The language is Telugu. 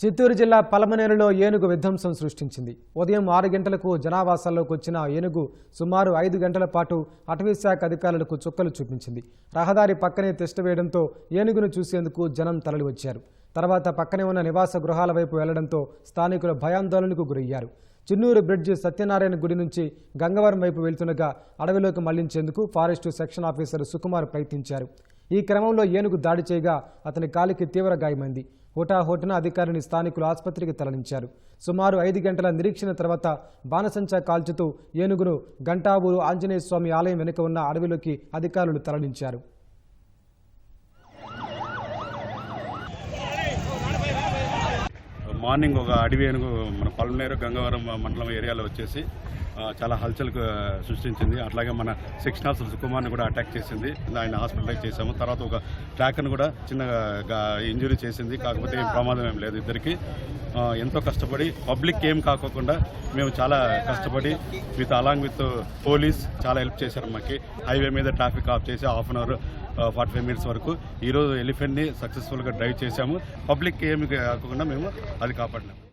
చిత్తూరు జిల్లా పలమనేరులో ఏనుగు విధ్వంసం సృష్టించింది. ఉదయం ఆరు గంటలకు జనావాసాల్లోకి వచ్చిన ఏనుగు సుమారు ఐదు గంటల పాటు అటవీశాఖ అధికారులకు చుక్కలు చూపించింది. రహదారి పక్కనే వేయడంతో ఏనుగును చూసేందుకు జనం తరలి వచ్చారు తర్వాత పక్కనే ఉన్న నివాస గృహాల వైపు వెళ్ళడంతో స్థానికులు భయాందోళనకు గురయ్యారు. చిన్నూరు బ్రిడ్జ్ సత్యనారాయణ గుడి నుంచి గంగవరం వైపు వెళ్తుండగా అడవిలోకి మళ్ళించేందుకు ఫారెస్ట్ సెక్షన్ ఆఫీసర్ సుకుమార్ ప్రయత్నించారు. ఈ క్రమంలో ఏనుగు దాడి చేయగా అతని కాలికి తీవ్ర గాయమైంది. హోటాహోటన అధికారిని స్థానికులు ఆసుపత్రికి తరలించారు. సుమారు ఐదు గంటల నిరీక్షణ తర్వాత బాణసంచా కాల్చుతూ ఏనుగును గంటావూరు ఆంజనేయ స్వామి ఆలయం వెనుక ఉన్న అడవిలోకి అధికారులు తరలించారు. మార్నింగ్ ఒక అడవి ఏనుగు మన పల్మనేరు గంగవరం మండలం ఏరియాలో వచ్చేసి చాలా హల్చల్ సృష్టించింది. అట్లాగే మన సెక్షన్ ఆఫీసర్ సుకుమార్ని కూడా అటాక్ చేసింది. ఆయన హాస్పిటలైజ్ చేశాము. తర్వాత ఒక ట్రాకర్ని కూడా చిన్నగా ఇంజురీ చేసింది. కాకపోతే ఏం ప్రమాదం ఏం లేదు ఇద్దరికి. ఎంతో కష్టపడి పబ్లిక్ ఏం కాకోకుండా మేము చాలా కష్టపడి విత్ అలాంగ్ విత్ పోలీస్ చాలా హెల్ప్ చేశారు మాకు. హైవే మీద ట్రాఫిక్ ఆఫ్ చేసి half an hour forty five minutes వరకు ఈరోజు ఎలిఫెంట్ని సక్సెస్ఫుల్గా డ్రైవ్ చేశాము. పబ్లిక్ ఏమి కాకుండా మేము అది కాపాడినాము